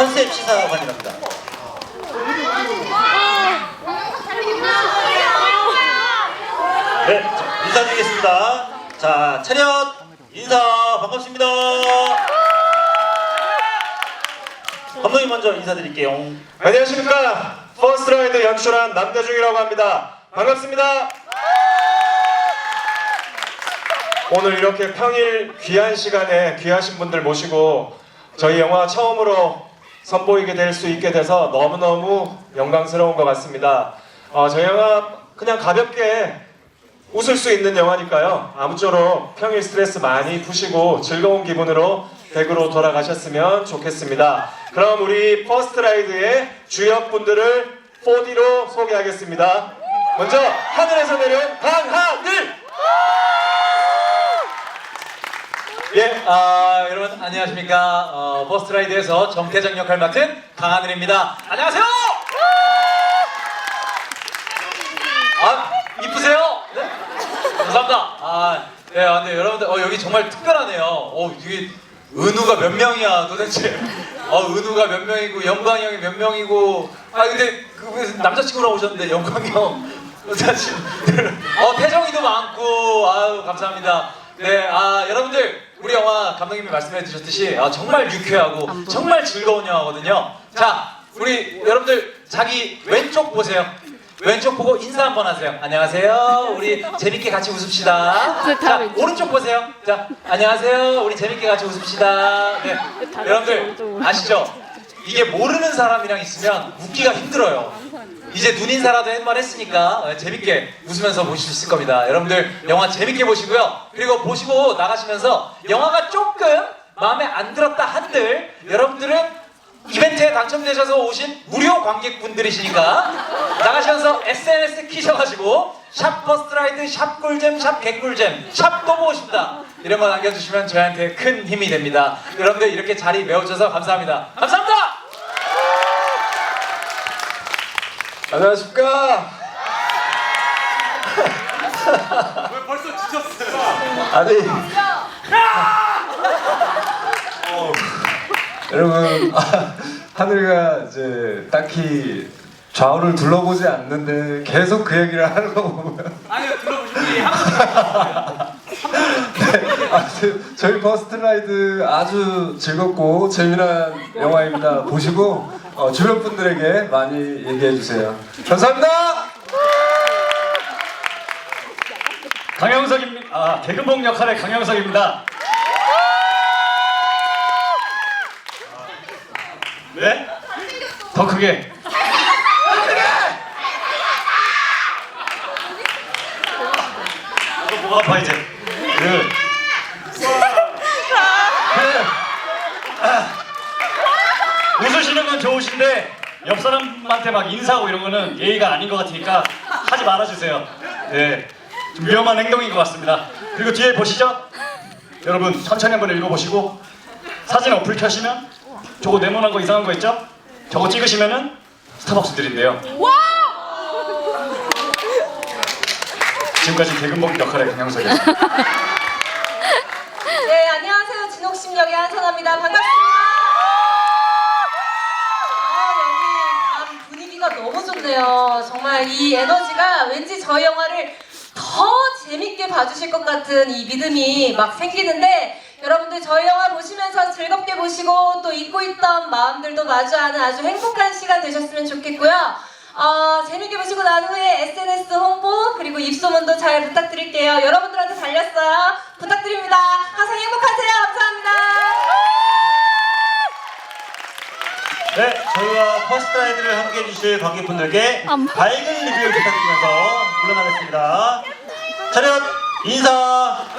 편집 시사관이랍니다. 네, 자, 인사드리겠습니다. 자, 차렷 인사 반갑습니다. 감독님 먼저 인사드릴게요. 안녕하십니까 퍼스트라이드 연출한 남대중이라고 합니다 반갑습니다 오늘 이렇게 평일 귀한 시간에 귀하신 분들 모시고 저희 영화 처음으로 선보이게 될 수 있게 돼서 너무너무 영광스러운 것 같습니다. 어, 저희 영화 그냥 가볍게 웃을 수 있는 영화니까요. 아무쪼록 평일 스트레스 많이 푸시고 즐거운 기분으로 댁으로 돌아가셨으면 좋겠습니다. 그럼 우리 퍼스트 라이드의 주역분들을 4D로 소개하겠습니다. 먼저 하늘에서 내려온 강하늘! 예, 아, 여러분 안녕하십니까? 어, 버스트라이드에서 정태정 역할 맡은 강하늘입니다. 안녕하세요. 아, 이쁘세요? 네? 감사합니다. 아, 네, 아, 여러분들, 어, 여기 정말 특별하네요. 어, 이게 은우가 몇 명이야, 도대체? 어, 은우가 몇 명이고, 영광이 형이 몇 명이고, 아, 근데 그왜 남자친구랑 오셨는데 영광이 형. 사실, 어, 태정이도 많고, 아유, 감사합니다. 네, 아, 여러분들, 우리 영화 감독님이 말씀해 주셨듯이, 아, 정말 유쾌하고, 정말 즐거운 영화거든요. 자, 우리 여러분들, 자기 왼쪽 보세요. 왼쪽 보고 인사 한번 하세요. 안녕하세요. 우리 재밌게 같이 웃읍시다. 네, 다 자. 오른쪽 보세요. 자, 안녕하세요. 우리 재밌게 같이 웃읍시다. 네. 다 여러분들. 아시죠? 이게 모르는 사람이랑 있으면 웃기가 힘들어요. 이제 눈 인사라도 한 번 했으니까 어, 재밌게 웃으면서 보실 수 있을 겁니다. 여러분들 영화 재밌게 보시고요. 그리고 보시고 나가시면서 영화가 조금 마음에 안 들었다 한들 여러분들은 이벤트에 당첨되셔서 오신 무료 관객분들이시니까 나가시면서 SNS 키셔가지고 샵 버스트라이드 샵 꿀잼 샵 개꿀잼 샵 또 보고 싶다 이런 거 남겨주시면 저희한테 큰 힘이 됩니다. 여러분들 이렇게 자리 메워주셔서 감사합니다. 감사합니다. 안녕하십니까? 왜 벌써 지쳤어요? 아니. 어, 여러분 아, 하늘이가 이제 딱히 좌우를 둘러보지 않는데 계속 그 얘기를 하는 거 보면. 아니요 들어보신 분이 한 아무튼 저희 버스트 라이드 아주 즐겁고 재미난 영화입니다. 보시고 어, 주변 분들에게 많이 얘기해 주세요. 감사합니다. 강영석입니다. 아, 개근봉 역할의 강영석입니다. 네? 더 크게. 너 뭐가 아파 이제? 그. 그. 아. 웃으시는 건 좋으신데 옆 사람한테 막 인사하고 이런 거는 예의가 아닌 것 같으니까 하지 말아주세요. 네, 좀 위험한 행동인 것 같습니다. 그리고 뒤에 보시죠. 여러분 천천히 한번 읽어보시고 사진 어플 켜시면 저거 네모난 거 이상한 거 있죠? 저거 찍으시면은 스타벅스 드린대요. 지금까지 개근복 역할의 강영석이었습니다. 네, 안녕하세요. 진옥심역의 한선아입니다. 반갑습니다. 좋네요. 정말 이 에너지가 왠지 저희 영화를 더 재밌게 봐주실 것 같은 이 믿음이 막 생기는데 여러분들 저희 영화 보시면서 즐겁게 보시고 또 잊고 있던 마음들도 마주하는 아주 행복한 시간 되셨으면 좋겠고요. 어, 재밌게 보시고 난 후에 SNS 홍보 그리고 입소문도 잘 부탁드릴게요. 여러분들한테 달렸어요. 부탁드립니다. 항상 행복하세요. 감사합니다. 네, 저희와 퍼스트 라이드를 함께 해주실 관객분들께 밝은 리뷰를 부탁드리면서 물러나겠습니다. 차렷 인사.